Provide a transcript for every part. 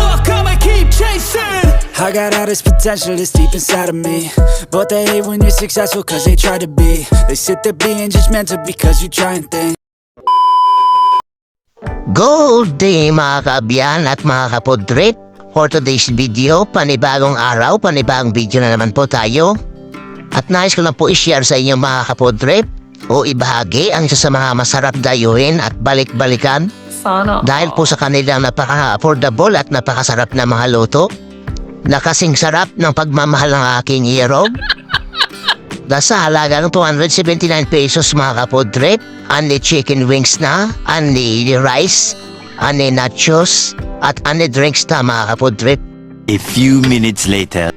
I'ma keep chasing I got all this potential that's deep inside of me But they hate when you're successful cause they try to be They sit there being judgmental because you try and think Good day mga kaabyan at mga kapodrip. For today's video, panibagong araw, panibagong video na naman po tayo. At nais ko lang po i-share sa inyo mga kapodrip o ibahagi ang isa sa mga masarap dayuhin at balik-balikan Sana. dahil po sa kanilang napaka-affordable at napakasarap na mga luto na kasing sarap ng pagmamahal ng aking hero. Nasa halaga ng 279 pesos mga kapodrip, ani chicken wings na, ani rice, ani nachos, at ani drinks na mga kapodrip. A few minutes later.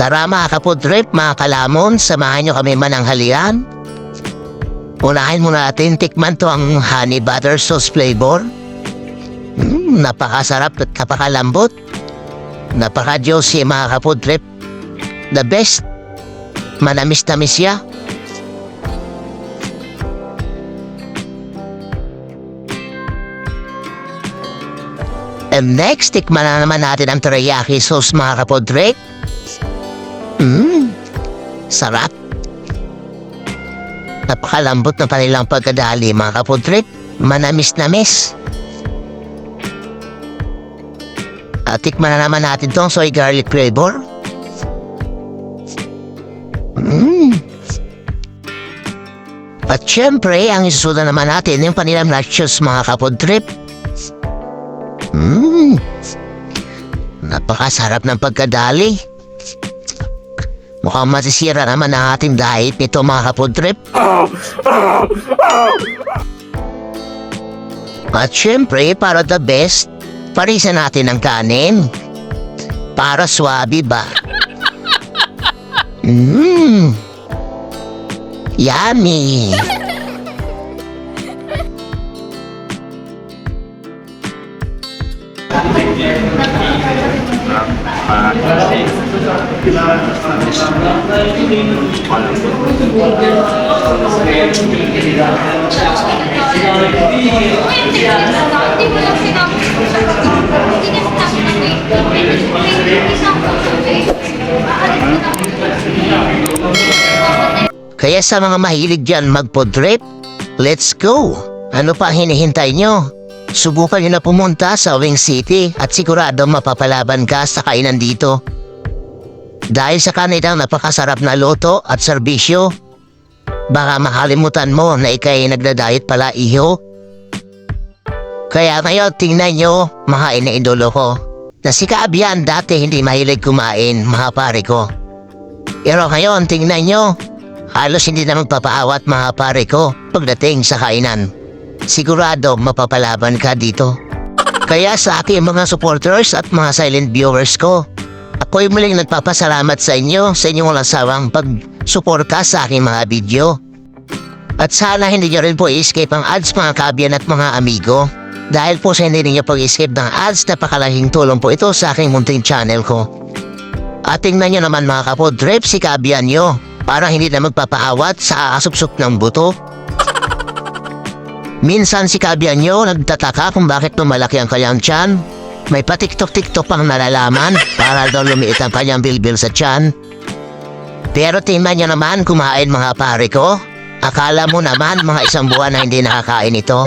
Tara mga kapodrip, mga kalamon, samahan nyo kami mananghalian. Unahin muna natin tikman to ang honey butter sauce flavor. Mm, napakasarap at napakalambot. Napaka-juicy mga kapodrip. The best. Manamis-tamis siya. And next, tikman na naman natin ang teriyaki sauce mga kapodrip. Mmm, sarap. Napakalambot na kanilang pagkadali mga kapodrip. Manamis-namis. At tikman na naman natin tong soy garlic flavor. Mmm. At syempre, ang isusunod naman natin yung panilang nachos mga kapodrip. Mmm. Napakasarap ng pagkadali. Mukhang masisira naman ang ating diet nito mga kapodrip. At syempre, para the best, parisan natin ang kanin. Para swabe ba? Mmm. Yummy. Hindi lang sinabi. Kaya sa mga mahilig dyan magpo-drip, let's go! Ano pa hinihintay nyo? Subukan nyo na pumunta sa Wing City at sigurado mapapalaban ka sa kainan dito. Dahil sa kanilang napakasarap na loto at serbisyo, baka makalimutan mo na ikay nagda-diet pala iho. Kaya ngayon tingnan nyo, mga ina-idolo ko. Na si Kaabian dati hindi mahilig kumain, mga pare ko. Pero ngayon tingnan nyo, Halos hindi na magpapaawat mga pare ko pagdating sa kainan. Sigurado mapapalaban ka dito. Kaya sa aking mga supporters at mga silent viewers ko, ako'y muling nagpapasalamat sa inyo sa inyong walang sawang pag-suporta sa aking mga video. At sana hindi nyo rin po i-escape ang ads mga kabyan at mga amigo. Dahil po sa hindi ninyo pag-escape ng ads, napakalaking tulong po ito sa aking munting channel ko. At tingnan nyo naman mga kapod, drip si kabyan nyo para hindi na magpapaawat sa asupsok ng buto. Minsan si kabyan nyo nagtataka kung bakit lumalaki ang kanyang tiyan. May patiktok-tiktok pang nalalaman para daw lumiit ang kanyang bilbil sa tiyan. Pero tingnan nyo naman kumain mga pare ko. Akala mo naman mga isang buwan na hindi nakakain ito.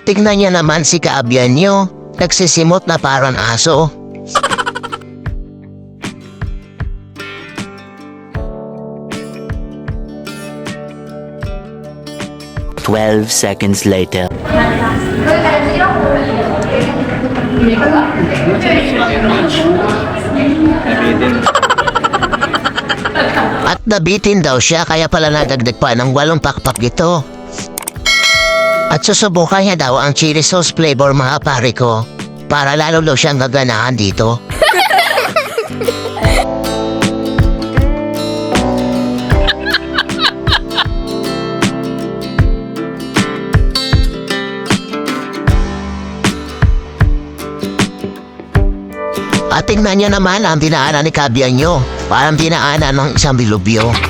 At tingnan niya naman si kaabyan nyo, nagsisimot na parang aso. Twelve seconds later. At nabitin daw siya kaya pala nadagdag pa ng walong pakpak ito. At susubukan niya daw ang chili sauce flavor mga pare ko para lalo daw siyang gaganahan dito. At tingnan niyo naman ang dinaanan ni Kabian nyo. Parang dinaanan ng isang bilubyo.